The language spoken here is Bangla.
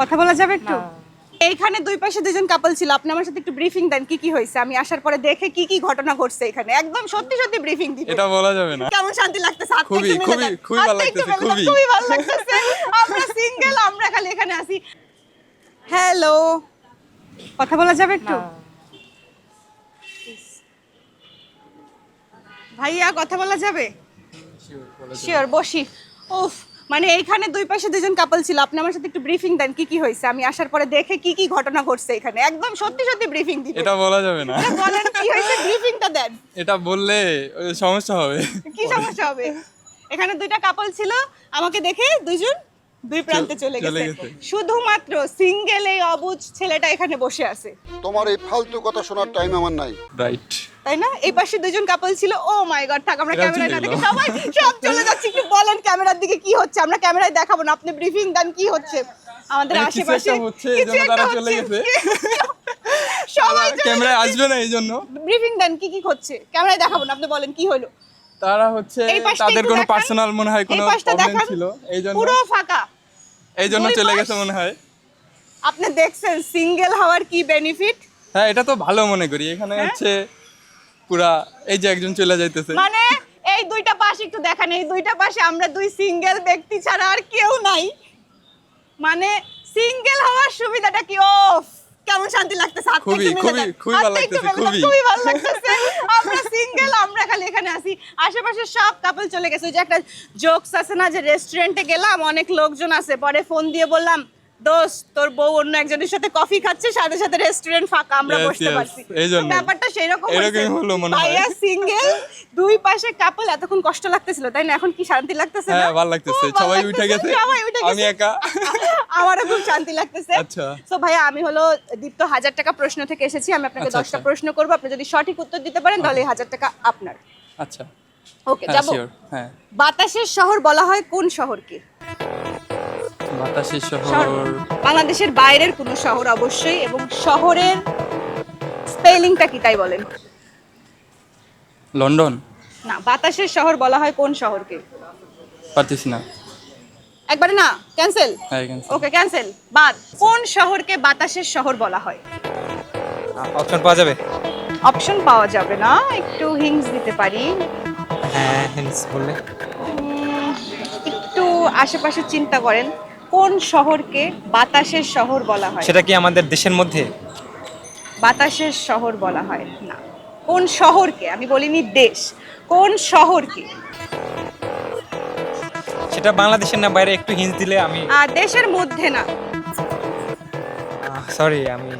কথা বলা যাবে একটু? এইখানে দুই পাশে দুজন কাপল ছিল। আপনি আমার সাথে একটু ব্রিফিং দেন কি কি হয়েছে? আমি আসার পরে দেখে কি কি ঘটনা ঘটছে এখানে। একদম সত্যি সত্যি ব্রিফিং দিবেন এটা বলা যাবে না। কেমন শান্তি লাগতেছে? হাতটা খুবই, খুবই, খুবই ভালো লাগতেছে, খুবই। খুবই ভালো লাগতেছে। আমরা সিঙ্গেল আমরা খালি এখানে আছি। হ্যালো কথা বলা যাবে একটু? ভাইয়া কথা বলা যাবে? শিওর বসি। উফ মানে এইখানে দুই পাশে দুজন কাপল ছিল। আপনি আমার সাথে একটু ব্রিফিং দেন কি কি হয়েছে? আমি আসার পরে দেখে কি কি ঘটনা ঘটছে এখানে। একদম সত্যি সত্যি ব্রিফিং দিন এটা বলা যাবে না। বলেন কি হয়েছে? ব্রিফিংটা দেন। এটা বললে সমস্যা হবে। কি সমস্যা হবে? এখানে দুইটা কাপল ছিল। আমাকে দেখে দুইজন দুই প্রান্তে চলে গেছে। শুধুমাত্র সিঙ্গেল এই অবুজ ছেলেটা এখানে বসে আছে। তোমার এই ফালতু কথা শোনার টাইম আমার নাই। রাইট তাই না? এই পাশে দুজন কাপল ছিল। ও মাই গড থাক আমরা এরাও ক্যামেরায় না দেখে সবাই সব চলে যাচ্ছে। একটু বলেন ক্যামেরার দিকে কি হচ্ছে? আমরা ক্যামেরায় দেখাবো না। আপনি ব্রিফিং দেন কি হচ্ছে? আমাদের মানে কিছু আশেপাশে একটা হচ্ছে, তারা চলে গেছে। সবাই ক্যামেরায় আসবে না এই জন্য। ব্রিফিং দেন কি কি হচ্ছে? ক্যামেরায় দেখাবো না। আপনি বলেন কি হলো? তারা হচ্ছে তাদের কোনো পার্সোনাল মনে হয় কোনো প্রবলেম ছিল। এই জন্য পুরো ফাঁকা। এই জন্য চলে গেছে মনে হয়। আপনি দেখছেন সিঙ্গেল হওয়ার কি বেনিফিট হ্যাঁ এটা তো ভালো মনে করি। এখানে হ্যাঁ? হচ্ছে পুরা এই যে একজন চলে যাইতেছে। মানে এই দুইটা পাশ একটু দেখান। এই দুইটা পাশে আমরা দুই সিঙ্গেল ব্যক্তি ছাড়া আর কেউ নাই। মানে সিঙ্গেল হওয়ার সুবিধাটা কি? ওফ কেমন শান্তি লাগতেছে। খুবই, খুবই, খুবই ভালো লাগতেছে, খুবই। ভালো লাগতেছে। সিঙ্গেল আমরা খালি এখানে আছি। আশেপাশে সব কাপল চলে গেছে। ওই যে একটা জোকস আছে না যে রেস্টুরেন্টে গেলাম অনেক লোকজন আছে। পরে ফোন দিয়ে বললাম দোস্ত তোর বউ অন্য একজনের সাথে কফি খাচ্ছে সাথে সাথে রেস্টুরেন্ট ফাঁকা আমরা বসতে পারছি। ব্যাপারটা সেরকম এরকমই হলো মনে হয়। ভাইয়া সিঙ্গেল দুই পাশে কাপল এতক্ষণ কষ্ট লাগতেছিল তাই না? এখন কি শান্তি লাগতেছে না? হ্যাঁ ভালো লাগতেছে। সবাই উঠে গেছে। আমি একা। আমারও খুব শান্তি লাগতেছে। আচ্ছা। তো ভাইয়া আমি হলো দীপ্ত হাজার টাকা প্রশ্ন থেকে এসেছি আমি আপনাকে আচ্ছা, দশটা আচ্ছা। প্রশ্ন করব। আপনি যদি সঠিক উত্তর দিতে পারেন তাহলে হাজার টাকা আপনার। আচ্ছা। ওকে হ্যাঁ যাব। হ্যাঁ। বাতাসের শহর বলা হয় কোন শহরকে বাতাসের শহর। শহর। বাংলাদেশের বাইরের কোনো শহর অবশ্যই এবং শহরের স্পেলিংটা কি তাই বলেন? লন্ডন। না বাতাসের শহর বলা হয় কোন শহরকে পারতেছি না। একবারে না ক্যান্সেল ওকে ক্যান্সেল বাদ। কোন শহরকে বাতাসের শহর বলা হয়? অপশন পাওয়া যাবে? অপশন পাওয়া যাবে না একটু হিংস দিতে পারি। হ্যাঁ হিন্স বললে। একটু আশেপাশে চিন্তা করেন কোন শহরকে বাতাসের শহর বলা হয়? সেটা কি আমাদের দেশের মধ্যে? বাতাসের শহর বলা হয় না। কোন শহরকে আমি বলিনি দেশ কোন শহরকে? সেটা বাংলাদেশের না বাইরে একটু হিন্স দিলে আমি দেশের মধ্যে না। সরি আমি